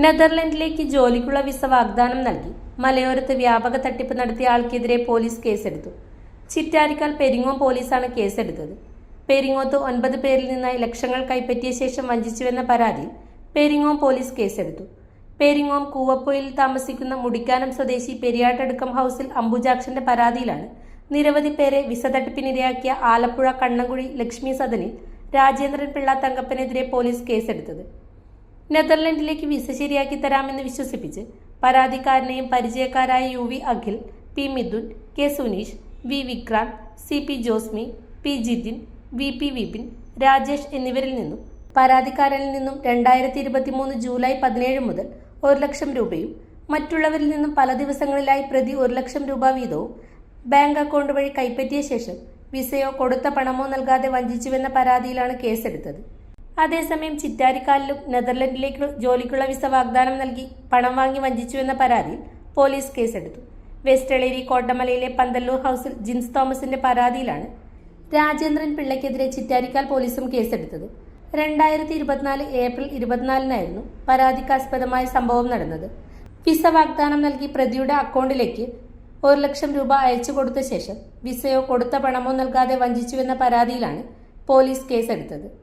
നെതർലൻഡിലേക്ക് ജോലിക്കുള്ള visa വാഗ്ദാനം നൽകി മലയോരത്ത് വ്യാപക തട്ടിപ്പ് നടത്തിയ ആൾക്കെതിരെ പോലീസ് കേസെടുത്തു. ചിറ്റാരിക്കാൽ പെരിങ്ങോം പോലീസാണ് കേസെടുത്തത്. പെരിങ്ങോത്ത് ഒൻപത് പേരിൽ നിന്നായി ലക്ഷങ്ങൾ കൈപ്പറ്റിയ ശേഷം വഞ്ചിച്ചുവെന്ന പരാതിയിൽ പെരിങ്ങോം പോലീസ് കേസെടുത്തു. പെരിങ്ങോം കൂവപ്പൊയിൽ താമസിക്കുന്ന മുടിക്കാനം സ്വദേശി പെരിയാട്ടടുക്കം ഹൗസിൽ അംബുജാക്ഷന്റെ പരാതിയിലാണ് നിരവധി പേരെ വിസ തട്ടിപ്പിനിരയാക്കിയ ആലപ്പുഴ കണ്ണങ്കുഴി ലക്ഷ്മി സദനിൽ രാജേന്ദ്രൻ പിള്ള തങ്കപ്പനെതിരെ പോലീസ് കേസെടുത്തത്. നെതർലൻഡിലേക്ക് വിസ ശരിയാക്കി തരാമെന്ന് വിശ്വസിപ്പിച്ച് പരാതിക്കാരനെയും പരിചയക്കാരായ U V Akhil P Mithun K Suneesh V Vikranth C P Josmi P Jithin V P Vipin Rajesh എന്നിവരിൽ നിന്നും പരാതിക്കാരനിൽ നിന്നും രണ്ടായിരത്തി ഇരുപത്തി മൂന്ന് ജൂലൈ പതിനേഴ് മുതൽ ഒരു ലക്ഷം രൂപയും മറ്റുള്ളവരിൽ നിന്നും പല ദിവസങ്ങളിലായി പ്രതി ഒരു ലക്ഷം രൂപ വീതവും ബാങ്ക് അക്കൗണ്ട് വഴി കൈപ്പറ്റിയ ശേഷം വിസയോ കൊടുത്ത പണമോ നൽകാതെ വഞ്ചിച്ചുവെന്ന പരാതിയിലാണ് കേസെടുത്തത്. അതേസമയം ചിറ്റാരിക്കാലിലും നെതർലൻഡിലേക്ക് ജോലിക്കുള്ള വിസ വാഗ്ദാനം നൽകി പണം വാങ്ങി വഞ്ചിച്ചുവെന്ന പരാതിയിൽ പോലീസ് കേസെടുത്തു. വെസ്റ്റ് എളേരി കോട്ടമലയിലെ പന്തല്ലൂർ ഹൗസിൽ ജിൻസ് തോമസിന്റെ പരാതിയിലാണ് രാജേന്ദ്രൻ പിള്ളയ്ക്കെതിരെ ചിറ്റാരിക്കാൽ പോലീസും കേസെടുത്തത്. രണ്ടായിരത്തി ഇരുപത്തിനാല് ഏപ്രിൽ ഇരുപത്തിനാലിനായിരുന്നു പരാതിക്കാസ്പദമായ സംഭവം നടന്നത്. വിസ വാഗ്ദാനം നൽകി പ്രതിയുടെ അക്കൗണ്ടിലേക്ക് ഒരു ലക്ഷം രൂപ അയച്ചു കൊടുത്ത ശേഷം വിസയോ കൊടുത്ത പണമോ നൽകാതെ വഞ്ചിച്ചുവെന്ന പരാതിയിലാണ് പോലീസ് കേസെടുത്തത്.